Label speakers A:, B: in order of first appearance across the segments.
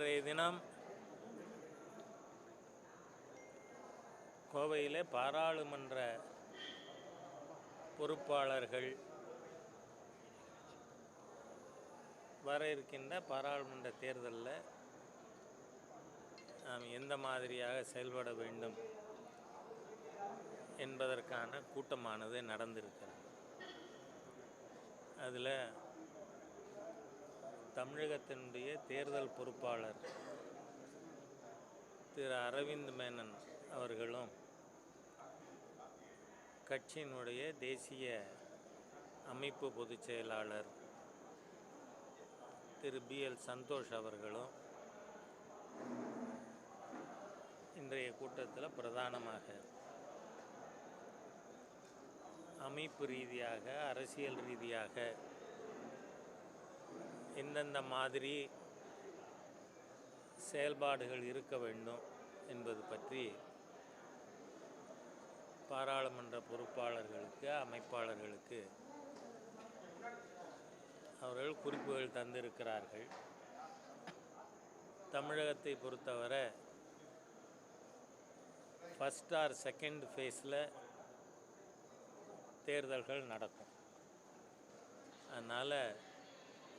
A: இன்றைய தினம் கோவையில் பாராளுமன்ற பொறுப்பாளர்கள் வர இருக்கின்ற பாராளுமன்ற தேர்தலில் நாம் எந்த மாதிரியாக செயல்பட வேண்டும் என்பதற்கான கூட்டமானது நடந்திருக்கிறது. அதில் தமிழகத்தினுடைய தேர்தல் பொறுப்பாளர் திரு அரவிந்த் மேனன் அவர்களும் கட்சியினுடைய தேசிய அமைப்பு பொதுச் செயலாளர் திரு பி எல் சந்தோஷ் அவர்களும் இன்றைய கூட்டத்தில் பிரதானமாக அமைப்பு ரீதியாக அரசியல் ரீதியாக எந்தெந்த மாதிரி செயல்பாடுகள் இருக்க வேண்டும் என்பது பற்றி பாராளுமன்ற பொறுப்பாளர்களுக்கு அமைப்பாளர்களுக்கு அவர்கள் குறிப்புகள் தந்திருக்கிறார்கள். தமிழகத்தை பொறுத்தவரை ஃபஸ்ட் ஆர் செகண்ட் ஃபேஸில் தேர்தல்கள் நடக்கும். அதனால்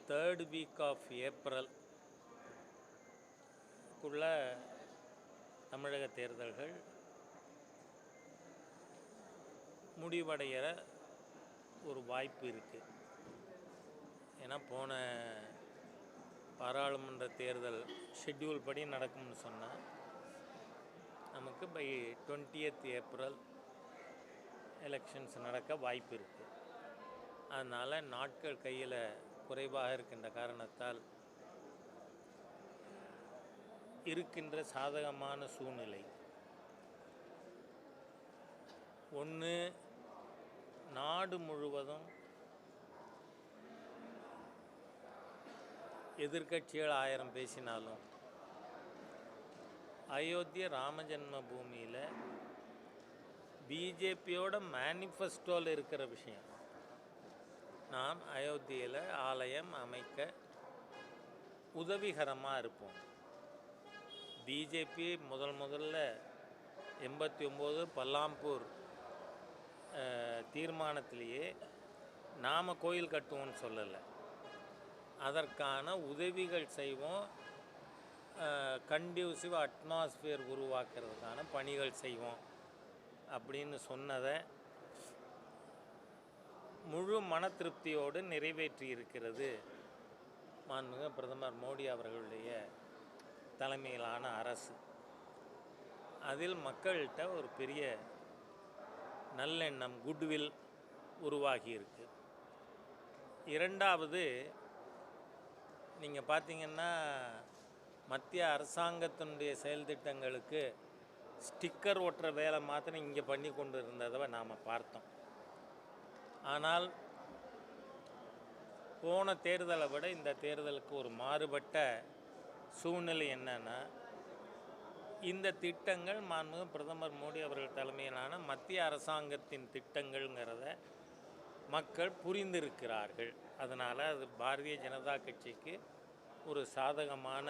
A: தேர்ட் வீக் ஆஃப் ஏப்ரல் குள்ள தமிழக தேர்தல்கள் முடிவடைகிற ஒரு வாய்ப்பு இருக்குது ஏன்னா போன பாராளுமன்ற தேர்தல் ஷெட்யூல் படி நடக்கும்னு சொன்னால் நமக்கு பை டுவெண்ட்டியத் ஏப்ரல் எலெக்ஷன்ஸ் நடக்க வாய்ப்பு இருக்குது அதனால் நாட்கள் கையில் குறைவாக இருக்கின்ற காரணத்தால் இருக்கின்ற சாதகமான சூழ்நிலை. ஒன்று நாடு முழுவதும் எதிர்க்கட்சிகள் ஆயிரம் பேசினாலும் அயோத்திய ராமஜென்ம பூமியில் பிஜேபியோட மேனிஃபெஸ்டோவில் இருக்கிற விஷயம். நாம் அயோத்தியில் ஆலயம் அமைக்க உதவிகரமாக இருப்போம். பிஜேபி முதல் முதல்ல எண்பத்தி ஒம்பது பல்லாம்பூர் தீர்மானத்திலேயே நாம் கோயில் கட்டுவோம்னு சொல்லலை. அதற்கான உதவிகள் செய்வோம். கண்டியூசிவ் அட்மாஸ்ஃபியர் உருவாக்குறதுக்கான பணிகள் செய்வோம். அப்படின்னு சொன்னதை முழு மன திருப்தியோடு நிறைவேற்றி இருக்கிறது மாண்புமிகு பிரதமர் மோடி அவர்களுடைய தலைமையிலான அரசு. அதில் மக்கள்கிட்ட ஒரு பெரிய நல்லெண்ணம் குட்வில் உருவாகியிருக்கு. இரண்டாவது நீங்கள் பார்த்தீங்கன்னா மத்திய அரசாங்கத்தினுடைய செயல் திட்டங்களுக்கு ஸ்டிக்கர் ஒட்டுற வேலை மாத்திரம் இங்கே பண்ணி கொண்டு இருந்ததை நாம் பார்த்தோம். ஆனால் போன தேர்தலை விட இந்த தேர்தலுக்கு ஒரு மாறுபட்ட சூழ்நிலை என்னன்னா இந்த திட்டங்கள் மாண்புமிகு பிரதமர் மோடி அவர்கள் தலைமையிலான மத்திய அரசாங்கத்தின் திட்டங்கள்ங்கிறத மக்கள் புரிந்திருக்கிறார்கள். அதனால் அது பாரதிய ஜனதா கட்சிக்கு ஒரு சாதகமான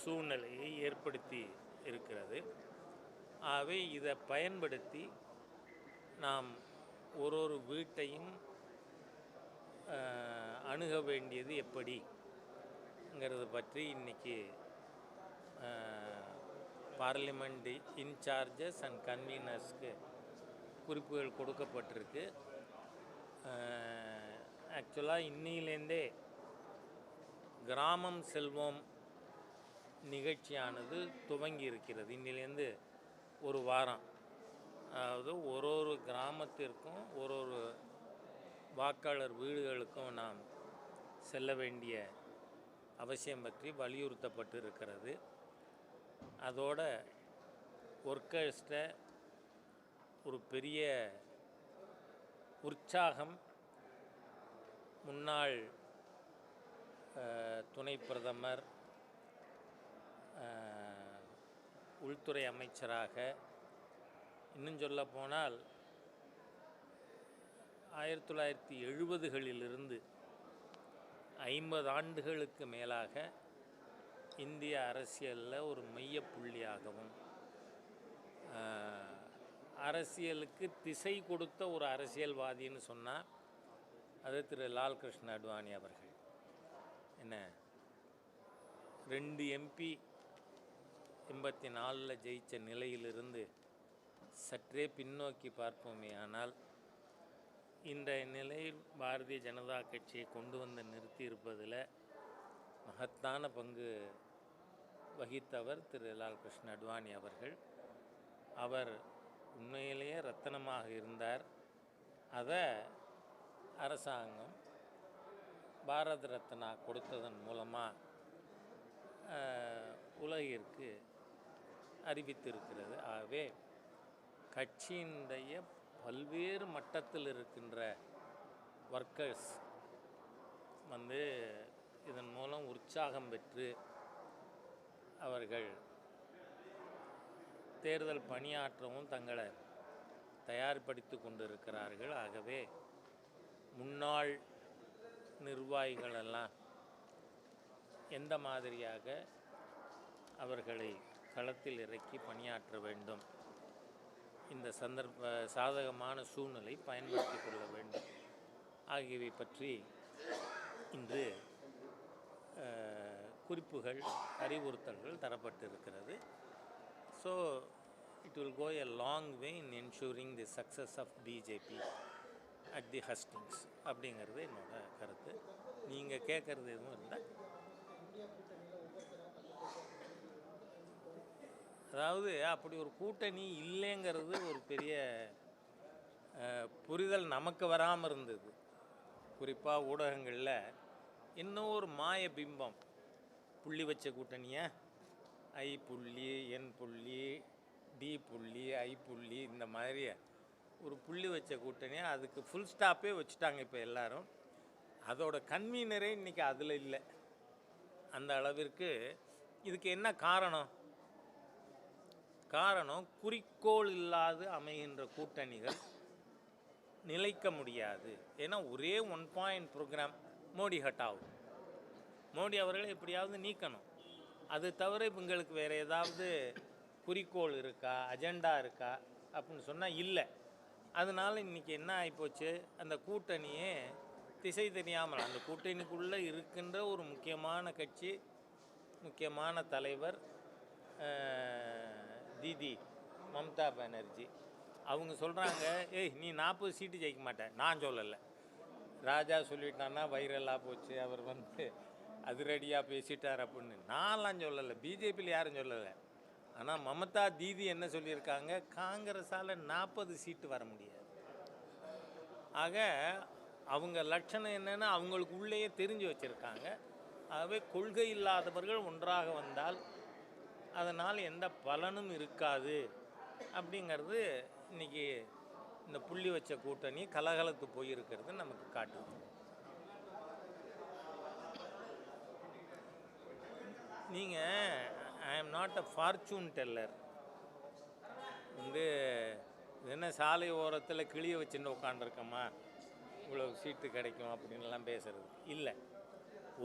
A: சூழ்நிலையை ஏற்படுத்தி இருக்கிறது. ஆகவே இதை பயன்படுத்தி நாம் ஒரு ஒரு வீட்டையும் அணுக வேண்டியது எப்படிங்கிறது பற்றி இன்றைக்கி பார்லிமெண்ட் இன்சார்ஜஸ் அண்ட் கன்வீனர்ஸ்க்கு குறிப்புகள் கொடுக்கப்பட்டிருக்கு. ஆக்சுவலாக இன்னிலேருந்தே கிராமம் செல்வோம் நிகழ்ச்சியானது துவங்கி இருக்கிறது இன்னிலேருந்து ஒரு வாரம். அதாவது ஒரு ஒரு கிராமத்திற்கும் ஒரு ஒரு வாக்காளர் வீடுகளுக்கும் நாம் செல்ல வேண்டிய அவசியம் பற்றி வலியுறுத்தப்பட்டு இருக்கிறது அதோட ஒர்க்கர்ஸ்ட ஒரு பெரிய உற்சாகம் முன்னாள் துணை பிரதமர் உள்துறை அமைச்சராக இன்னும் சொல்ல போனால் ஆயிரத்தி தொள்ளாயிரத்தி எழுபதுகளிலிருந்து ஐம்பது ஆண்டுகளுக்கு மேலாக இந்திய அரசியலில் ஒரு மையப்புள்ளியாகவும் அரசியலுக்கு திசை கொடுத்த ஒரு அரசியல்வாதின்னு சொன்னால் அது திரு லால் கிருஷ்ண அத்வானி அவர்கள். என்ன? ரெண்டு எம்பி எண்பத்தி நாலில் ஜெயித்த நிலையிலிருந்து சற்றே பின்னோக்கி பார்ப்போமே. ஆனால் இன்றைய நிலையில் பாரதிய ஜனதா கட்சியை கொண்டு வந்து நிறுத்தி இருப்பதில் மகத்தான பங்கு வகித்தவர் திரு லால் கிருஷ்ண அத்வானி அவர்கள். அவர் உண்மையிலேயே ரத்தனமாக இருந்தார். அதை அரசாங்கம் பாரத ரத்னா கொடுத்ததன் மூலமாக உலகிற்கு அறிவித்திருக்கிறது. ஆகவே கட்சியினுடைய பல்வேறு மட்டத்தில் இருக்கின்ற ஒர்க்கர்ஸ் வந்து இதன் மூலம் உற்சாகம் பெற்று அவர்கள் தேர்தல் பணியாற்றவும் தங்களை தயார்படுத்தி கொண்டிருக்கிறார்கள். ஆகவே முன்னாள் நிர்வாகிகளெல்லாம் எந்த மாதிரியாக அவர்களை களத்தில் இறக்கி பணியாற்ற வேண்டும்? இந்த சந்தர்ப்ப சாதகமான சூழ்நிலை பயன்படுத்தி கொள்ள வேண்டும். ஆகியவை பற்றி இன்று குறிப்புகள் அறிவுறுத்தல்கள் தரப்பட்டிருக்கிறது. So it will go a long way in ensuring the success of BJP at the hustings அப்படிங்கிறது என்னோட கருத்து. நீங்கள் கேட்குறது எதுவும் இருந்தால் அதாவது அப்படி ஒரு கூட்டணி இல்லைங்கிறது ஒரு பெரிய புரிதல் நமக்கு வராமல் இருந்தது. குறிப்பாக ஊடகங்களில் இன்னும் ஒரு மாய பிம்பம். புள்ளி வச்ச கூட்டணியை? ஐ புள்ளி என் புள்ளி டி புள்ளி ஐ புள்ளி இந்த மாதிரி ஒரு புள்ளி வச்ச கூட்டணியை? அதுக்கு ஃபுல் ஸ்டாப்பே வச்சுட்டாங்க இப்போ எல்லோரும். அதோட கன்வீனரே இன்றைக்கி அதில் இல்லை. அந்த அளவிற்கு இதுக்கு என்ன காரணம்? காரணம் குறிக்கோள் இல்லாது அமைகின்ற கூட்டணிகள் நிலைக்க முடியாது. ஏன்னா ஒரே ஒன் பாயிண்ட் ப்ரோக்ராம் மோடி ஹட்டாவும் மோடி அவர்களை எப்படியாவது நீக்கணும். அது தவிர இவங்களுக்கு வேறு ஏதாவது குறிக்கோள் இருக்கா அஜெண்டா இருக்கா அப்படின்னு சொன்னால் இல்லை. அதனால் இன்றைக்கி என்ன ஆகிப்போச்சு அந்த கூட்டணியே திசை தெரியாமல் அந்த கூட்டணிக்குள்ளே இருக்கின்ற ஒரு முக்கியமான கட்சி முக்கியமான தலைவர் தீதி மம்தா பானர்ஜி. அவங்க சொல்கிறாங்க ஏய் நீ நாற்பது சீட்டு ஜெயிக்க மாட்டேன் நான் சொல்லலை. ராஜா சொல்லிட்டான்னா வைரலாக போச்சு. அவர் வந்து அதிரடியாக பேசிட்டார் அப்படின்னு. நான்லாம் சொல்லலை. பிஜேபியில் யாரும் சொல்லலை. ஆனால் மமதா தீதி என்ன சொல்லியிருக்காங்க? காங்கிரஸால் நாற்பது சீட்டு வர முடியாது. ஆக அவங்க லட்சணம் என்னென்னா அவங்களுக்கு உள்ளேயே தெரிஞ்சு வச்சுருக்காங்க. ஆகவே கொள்கை இல்லாதவர்கள் ஒன்றாக வந்தால் அதனால் எந்த பலனும் இருக்காது அப்படிங்கிறது இன்னைக்கு இந்த புள்ளி வச்ச கூட்டணி கலகலத்து போயிருக்கிறது நமக்கு காட்டுது. நீங்கள் I am not a fortune teller வந்து என்ன சாலை ஓரத்தில் கிளியை வச்சுட்டு உட்காந்துருக்கோமா இவ்வளோ சீட்டு கிடைக்கும் அப்படின்லாம் பேசுகிறது இல்லை.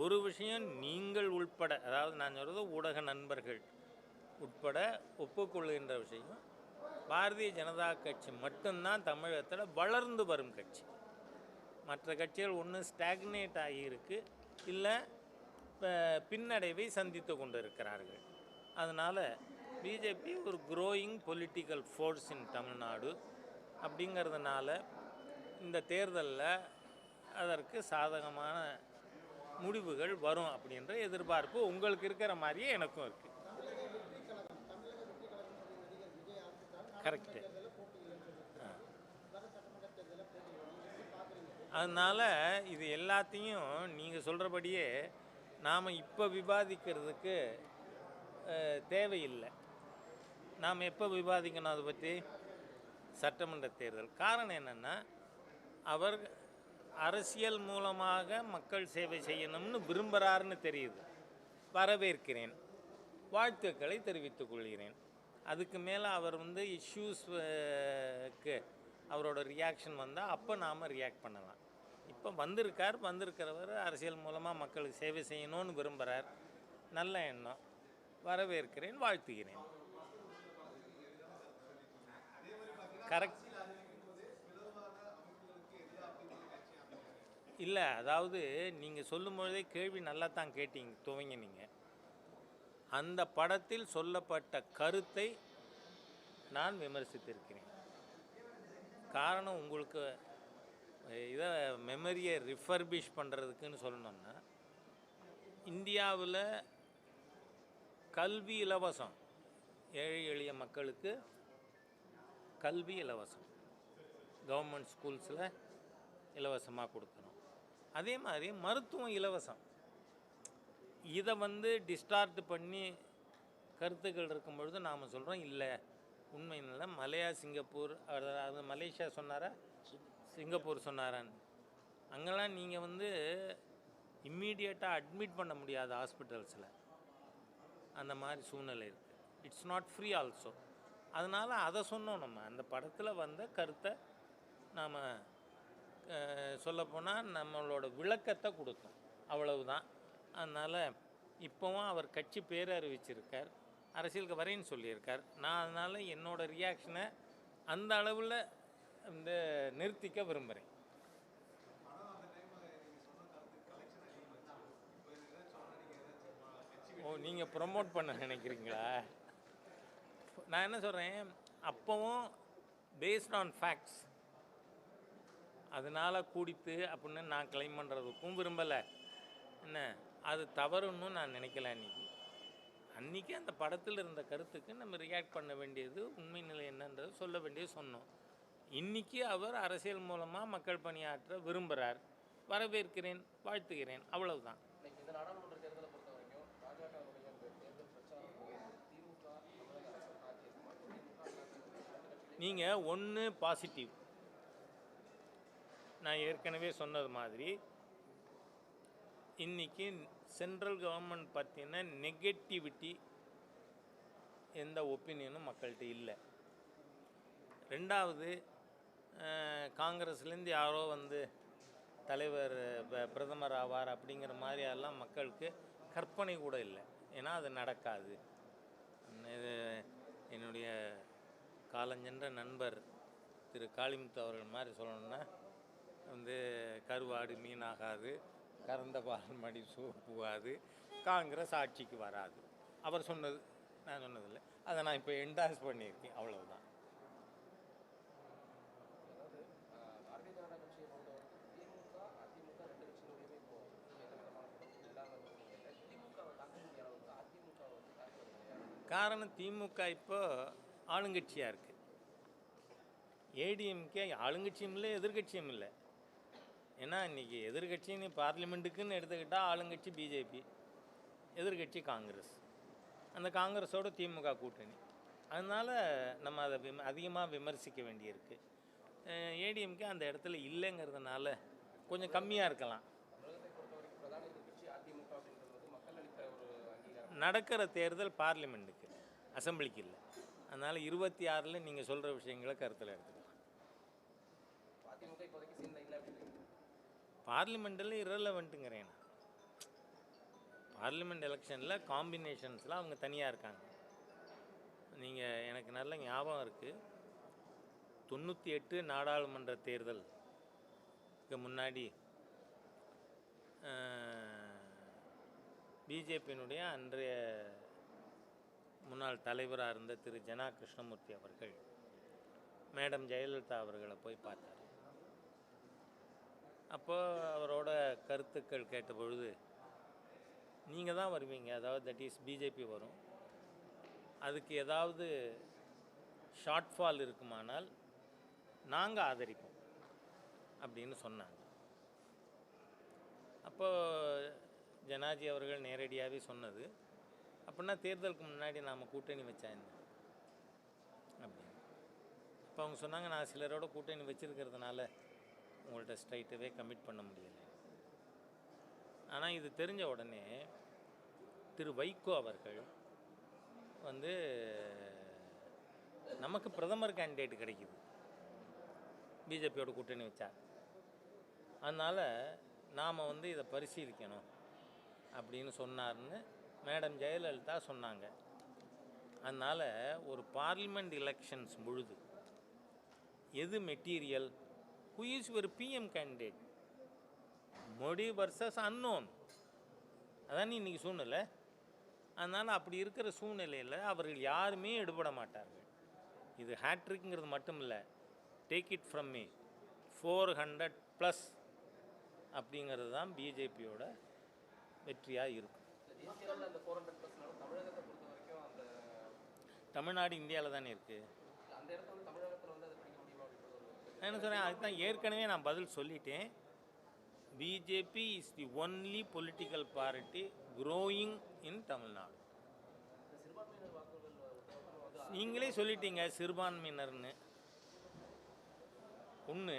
A: ஒரு விஷயம் நீங்கள் உள்பட அதாவது நான் சொல்கிறது ஊடக நண்பர்கள். உட்பட ஒப்புக்கொள்கின்ற விஷயம் பாரதிய ஜனதா கட்சி மட்டும்தான் தமிழகத்தில் வளர்ந்து வரும் கட்சி. மற்ற கட்சிகள் ஒன்று ஸ்டாக்னேட் ஆகியிருக்கு இல்லை பின்னடைவை சந்தித்து கொண்டு இருக்கிறார்கள் அதனால் பிஜேபி ஒரு growing political force in Tamil Nadu அப்படிங்கிறதுனால இந்த தேர்தலில் அதற்கு சாதகமான முடிவுகள் வரும் அப்படின்ற எதிர்பார்ப்பு உங்களுக்கு இருக்கிற மாதிரியே எனக்கும் இருக்குது கரெக்டு அதனால் இது எல்லாத்தையும் நீங்கள் சொல்கிறபடியே நாம் இப்போ விவாதிக்கிறதுக்கு தேவையில்லை. நாம் எப்போ விவாதிக்கணும் அதை பற்றி சட்டமன்ற தேர்தல். காரணம் என்னென்னா அவர் அரசியல் மூலமாக மக்கள் சேவை செய்யணும்னு விரும்புகிறாருன்னு தெரியுது. வரவேற்கிறேன். வாழ்த்துக்களை தெரிவித்துக் கொள்கிறேன். அதுக்கு மேலே அவர் வந்து இஷ்யூஸ்க்கு அவரோட ரியாக்ஷன் வந்தால் அப்போ நாம் ரியாக்ட் பண்ணலாம். இப்போ வந்திருக்கார் வந்திருக்கிறவர் அரசியல் மூலமாக மக்களுக்கு சேவை செய்யணும்னு விரும்புகிறார் நல்ல எண்ணம். வரவேற்கிறேன் வாழ்த்துகிறேன். கரெக்ட் இல்லை அதாவது நீங்கள் சொல்லும் பொழுதே கேள்வி நல்லா தான் கேட்டீங்க துவங்கினீங்க. அந்த படத்தில் சொல்லப்பட்ட கருத்தை நான் விமர்சித்திருக்கிறேன். காரணம் உங்களுக்கு இதை மெமரியை ரிஃபர்பிஷ் பண்ணுறதுக்குன்னு சொல்லணும்னா இந்தியாவில் கல்வி இலவசம் ஏழை எளிய மக்களுக்கு கல்வி இலவசம். கவர்மெண்ட் ஸ்கூல்ஸில் இலவசமாக கொடுக்குறோம் அதே மாதிரி மருத்துவம் இலவசம். இதை வந்து டிஸ்டார்ட் பண்ணி கருத்துக்கள் இருக்கும் பொழுது நாம் சொல்கிறோம் இல்லை. உண்மை மலையா சிங்கப்பூர் அது- அது மலேசியா சொன்னாரா? சிங்கப்பூர் சொன்னாரான்னு. அங்கெல்லாம் நீங்கள் வந்து இம்மீடியட்டாக அட்மிட் பண்ண முடியாது ஹாஸ்பிட்டல்ஸில் அந்த மாதிரி சூழ்நிலை இருக்குது இட்ஸ் நாட் ஃப்ரீ ஆல்சோ அதனால் அதை சொன்னோம் நம்ம. அந்த படத்தில் வந்த கருத்தை நாம் சொல்லப்போனால் நம்மளோட விளக்கத்தை கொடுத்தோம். அவ்வளவுதான். அதனால் இப்போவும் அவர் கட்சி பேர் அறிவிச்சிருக்கார் அரசியலுக்கு வரேன்னு சொல்லியிருக்கார். நான் அதனால் என்னோடய ரியாக்ஷனை அந்த அளவில் இந்த நிறுத்திக்க விரும்புகிறேன் ஓ நீங்கள் ப்ரொமோட் பண்ண நினைக்கிறீங்களா? நான் என்ன சொல்கிறேன் அப்போவும் பேஸ்ட் ஆன் ஃபேக்ட்ஸ் அதனால் கூடித்து அப்படின்னு நான் கிளைம் பண்ணுறதுக்கும் விரும்பலை. என்ன? அது தவறுன்னு நான் நினைக்கல அன்றைக்கி அன்றைக்கி அந்த படத்தில் இருந்த கருத்துக்கு நம்ம ரியாக்ட் பண்ண வேண்டியது உண்மை நிலை என்னன்றது சொல்ல வேண்டியது சொன்னோம். இன்றைக்கி அவர் அரசியல் மூலமாக மக்கள் பணியாற்ற விரும்புகிறார் வரவேற்கிறேன் வாழ்த்துகிறேன் அவ்வளவுதான். நீங்கள் ஒன்று பாசிட்டிவ் நான் ஏற்கனவே சொன்னது மாதிரி இன்னைக்கு சென்ட்ரல் கவர்மெண்ட் பார்த்திங்கன்னா நெகட்டிவிட்டி எந்த ஒப்பீனியனும் மக்கள்கிட்ட இல்லை. ரெண்டாவது காங்கிரஸ்லேருந்து யாரோ வந்து தலைவர் ப- பிரதமர் ஆவார் அப்படிங்கிற மாதிரியெல்லாம் மக்களுக்கு கற்பனை கூட இல்லை. ஏன்னா அது நடக்காது. இது என்னுடைய காலஞ்சென்ற நண்பர் திரு. காளிமுத்து அவர்கள் மாதிரி சொல்லணும்னா வந்து கருவாடு மீனாகாது கறந்த பால் மடி சூப்புவாது காங்கிரஸ் ஆட்சிக்கு வராது. அவர் சொன்னது நான் சொன்னதில்லை. அதை நான் இப்போ என்டாஸ் பண்ணியிருக்கேன். அவ்வளவுதான். காரணம் திமுக இப்போ ஆளுங்கட்சியாக இருக்குது ஏடிஎம்கே ஆளுங்கட்சியும் இல்லை எதிர்க்கட்சியும் இல்லை. ஏன்னா இன்றைக்கி எதிர்கட்சின்னு பார்லிமெண்ட்டுக்குன்னு எடுத்துக்கிட்டால் ஆளுங்கட்சி பிஜேபி எதிர்க்கட்சி காங்கிரஸ். அந்த காங்கிரஸோட திமுக கூட்டணி. அதனால் நம்ம அதை விம அதிகமாக விமர்சிக்க வேண்டியிருக்கு. ஏடிஎம்கே அந்த இடத்துல இல்லைங்கிறதுனால கொஞ்சம் கம்மியாக இருக்கலாம். நடக்கிற தேர்தல் பார்லிமெண்ட்டுக்கு அசெம்பிளிக்கு இல்லை. அதனால் இருபத்தி ஆறில் நீங்கள் சொல்கிற விஷயங்களை கருத்தில் எடுத்துக்கலாம்
B: அதிமுக இப்போதைக்கு சீன்ல இல்லை அப்படின்னு
A: பார்லிமெண்ட்டில் இரலவெண்ட்டுங்கிறேன் பார்லிமெண்ட் எலெக்ஷனில் காம்பினேஷன்ஸில் அவங்க தனியாக இருக்காங்க. நீங்கள் எனக்கு நல்ல ஞாபகம் இருக்குது தொண்ணூற்றி எட்டு நாடாளுமன்ற தேர்தலுக்கு முன்னாடி பிஜேபியினுடைய அன்றைய முன்னாள் தலைவராக இருந்த திரு. ஜனா கிருஷ்ணமூர்த்தி அவர்கள் மேடம் ஜெயலலிதா அவர்களை போய் பார்த்தார். அப்போ அவரோட கருத்துக்கள் கேட்ட பொழுது நீங்கள் தான் வருவீங்க அதாவது தட் இஸ் பிஜேபி வரும். அதுக்கு ஏதாவது ஷார்ட்ஃபால் இருக்குமானால் நாங்கள் ஆதரிப்போம் அப்படின்னு சொன்னாங்க. அப்போ ஜனாஜி அவர்கள் நேரடியாகவே சொன்னது அப்படின்னா தேர்தலுக்கு முன்னாடி நாம் கூட்டணி வச்சா என்ன? அப்படின்னு. அப்போ அவங்க சொன்னாங்க நான் சிலரோட கூட்டணி வச்சுருக்கிறதுனால உங்கள்கிட்ட ஸ்ட்ரைட்டாகவே கமிட் பண்ண முடியலை. ஆனால் இது தெரிஞ்ச உடனே திரு வைகோ அவர்கள் வந்து நமக்கு பிரதமர் கேண்டிடேட் கிடைக்குது. பிஜேபியோட கூட்டணி வச்சா. அதனால் நாம் வந்து இதை பரிசீலிக்கணும் அப்படின்னு சொன்னார்னு மேடம் ஜெயலலிதா சொன்னாங்க. அதனால் ஒரு பார்லிமெண்ட் எலெக்ஷன்ஸ் பொழுது எது மெட்டீரியல் who is ஒரு PM candidate Modi versus unknown அதான் இன்னைக்கு சூழ்நிலை. அதனால் அப்படி இருக்கிற சூழ்நிலையில் அவர்கள் யாருமே எடுபட மாட்டார்கள். இது ஹேட்ரிக்ங்கிறது மட்டும் இல்லை take it from me four hundred plus அப்படிங்கிறது தான் பிஜேபியோட வெற்றியாக இருக்கும். தமிழ்நாடு இந்தியாவில் தானே இருக்குது நான் என்ன சொல்கிறேன் அதுதான் ஏற்கனவே நான் பதில் சொல்லிட்டேன். BJP is the only political party growing in Tamil Nadu நீங்களே சொல்லிட்டீங்க சிறுபான்மையினர்னு ஒன்று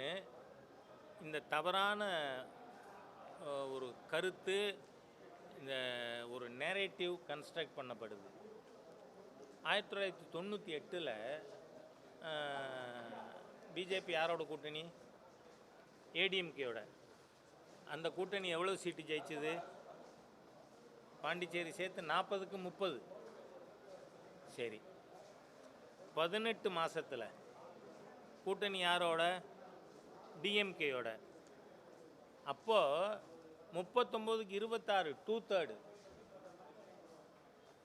A: இந்த தவறான ஒரு கருத்து இந்த ஒரு நேரேட்டிவ் கன்ஸ்ட்ரக்ட் பண்ணப்படுது. ஆயிரத்தி தொள்ளாயிரத்தி தொண்ணூற்றி எட்டில் பிஜேபி யாரோட கூட்டணி? ஏடிஎம்கேயோட. அந்த கூட்டணி எவ்வளோ சீட்டு ஜெயிச்சுது? பாண்டிச்சேரி சேர்த்து நாற்பதுக்கு முப்பது. சரி. பதினெட்டு மாதத்தில் கூட்டணி யாரோட? டிஎம்கேயோட. அப்போது முப்பத்தொம்போதுக்கு இருபத்தாறு டூ தேர்டு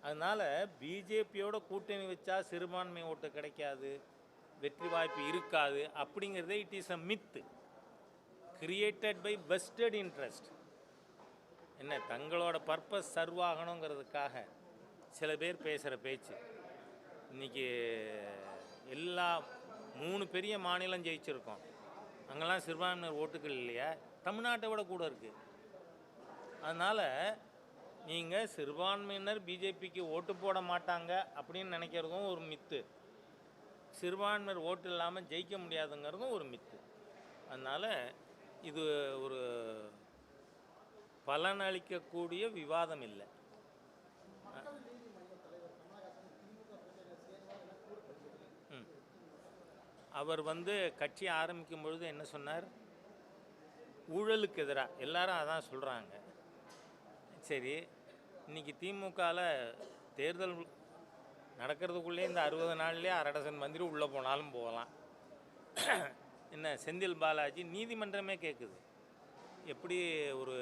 A: அதனால பிஜேபியோட கூட்டணி வச்சா சிறுபான்மை ஓட்டு கிடைக்காது. வெற்றி வாய்ப்பு இருக்காது அப்படிங்கிறதே it is a myth created by vested interest என்ன தங்களோட பர்பஸ் சர்வ் ஆகணுங்கிறதுக்காக சில பேர் பேசுகிற பேச்சு. இன்னைக்கு எல்லா மூணு பெரிய மாநிலம் ஜெயிச்சிருக்கோம். அங்கெல்லாம் சிறுபான்மையினர் ஓட்டுகள் இல்லையா? தமிழ்நாட்டை விட கூட இருக்குது அதனால் நீங்கள் சிறுபான்மையினர் பிஜேபிக்கு ஓட்டு போட மாட்டாங்க அப்படின்னு நினைக்கிறதும் ஒரு மித்து சிறுபான்மையர் ஓட்டு இல்லாமல் ஜெயிக்க முடியாதுங்கிறதும் ஒரு மித்து. அதனால் இது ஒரு பலனளிக்கக்கூடிய விவாதம் இல்லை. அவர் வந்து கட்சி ஆரம்பிக்கும் பொழுது என்ன சொன்னார்? ஊழலுக்கு எதிராக எல்லாரும் அதான் சொல்கிறாங்க சரி இன்றைக்கி திமுகவில் தேர்தல் நடக்கிறதுக்குள்ளே இந்த அறுபது நாள்லேயே அரடசன் மந்திரி உள்ளே போனாலும் போகலாம். என்ன செந்தில் பாலாஜி நீதிமன்றமே கேட்குது எப்படி ஒரு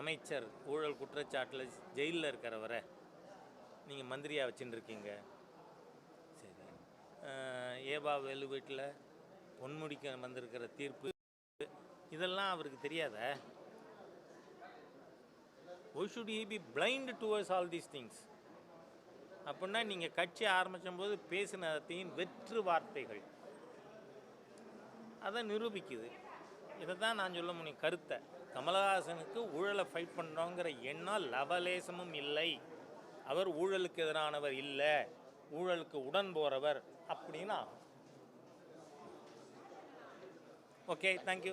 A: அமைச்சர் ஊழல் குற்றச்சாட்டில் ஜெயிலில் இருக்கிறவரை நீங்கள் மந்திரியாக வச்சுட்டுருக்கீங்க? சரி. ஏபா வேலு வீட்டில் பொன்முடிக்க வந்திருக்கிற தீர்ப்பு இதெல்லாம் அவருக்கு தெரியாத? Why should he be blind towards all these things அப்படின்னா நீங்கள் கட்சி ஆரம்பிச்சும் போது பேசினதையும் வெற்று வார்த்தைகள். அதை நிரூபிக்குது. இதை தான் நான் சொல்ல முடியும். கருத்தை. கமலஹாசனுக்கு ஊழலை ஃபைட் பண்ணுறோங்கிற எண்ணம் லவலேசமும் இல்லை. அவர் ஊழலுக்கு எதிரானவர் இல்லை. ஊழலுக்கு உடன் போகிறவர் அப்படின்னா ஓகே தேங்க்யூ